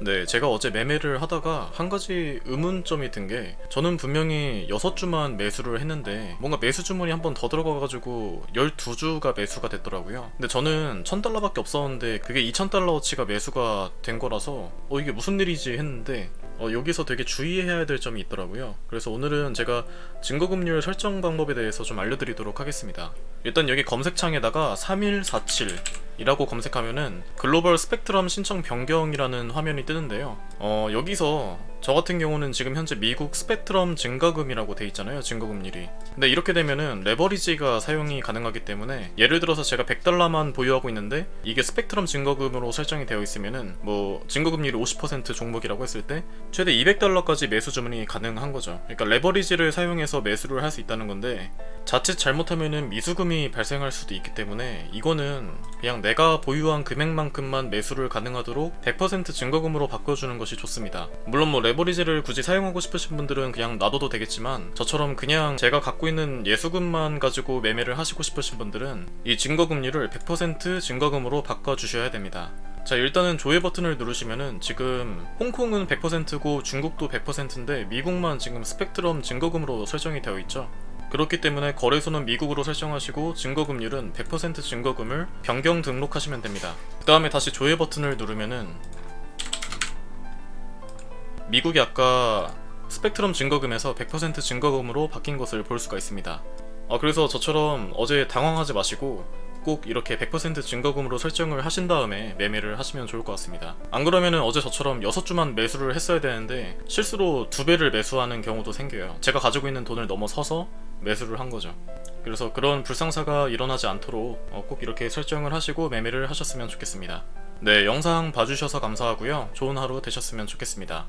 네, 제가 어제 매매를 하다가 한 가지 의문점이 든 게 저는 분명히 6주만 매수를 했는데 뭔가 매수 주문이 한 번 더 들어가가지고 12주가 매수가 됐더라고요. 근데 저는 1000달러밖에 없었는데 그게 2000달러어치가 매수가 된 거라서 어 이게 무슨 일이지 했는데 어, 여기서 되게 주의해야 될 점이 있더라고요. 그래서 오늘은 제가 증거금리율 설정 방법에 대해서 좀 알려드리도록 하겠습니다. 일단 여기 검색창에다가 3147 이라고 검색하면은 글로벌 스펙트럼 신청 변경이라는 화면이 뜨는데요. 어, 여기서 저 같은 경우는 지금 현재 미국 스펙트럼 증가금이라고 돼 있잖아요. 증거금리율이. 근데 이렇게 되면은 레버리지가 사용이 가능하기 때문에 예를 들어서 제가 100달러만 보유하고 있는데 이게 스펙트럼 증거금으로 설정이 되어 있으면은 뭐 증거금리율 50% 종목이라고 했을 때 최대 200달러까지 매수 주문이 가능한 거죠. 그러니까 레버리지를 사용해서 매수를 할 수 있다는 건데 자칫 잘못하면은 미수금이 발생할 수도 있기 때문에 이거는 그냥 내가 보유한 금액만큼만 매수를 가능하도록 100% 증거금으로 바꿔주는 것이 좋습니다. 물론 뭐 레버리지를 굳이 사용하고 싶으신 분들은 그냥 놔둬도 되겠지만 저처럼 그냥 제가 갖고 있는 예수금만 가지고 매매를 하시고 싶으신 분들은 이 증거금리를 100% 증거금으로 바꿔주셔야 됩니다. 자 일단은 조회 버튼을 누르시면은 지금 홍콩은 100%고 중국도 100%인데 미국만 지금 스펙트럼 증거금으로 설정이 되어 있죠. 그렇기 때문에 거래소는 미국으로 설정하시고 증거금률은 100% 증거금을 변경 등록하시면 됩니다. 그 다음에 다시 조회 버튼을 누르면은 미국이 아까 스펙트럼 증거금에서 100% 증거금으로 바뀐 것을 볼 수가 있습니다. 어, 그래서 저처럼 어제 당황하지 마시고 꼭 이렇게 100% 증거금으로 설정을 하신 다음에 매매를 하시면 좋을 것 같습니다. 안 그러면은 어제 저처럼 6주만 매수를 했어야 되는데 실수로 두 배를 매수하는 경우도 생겨요. 제가 가지고 있는 돈을 넘어서서 매수를 한 거죠. 그래서 그런 불상사가 일어나지 않도록 어, 꼭 이렇게 설정을 하시고 매매를 하셨으면 좋겠습니다. 네, 영상 봐주셔서 감사하고요. 좋은 하루 되셨으면 좋겠습니다.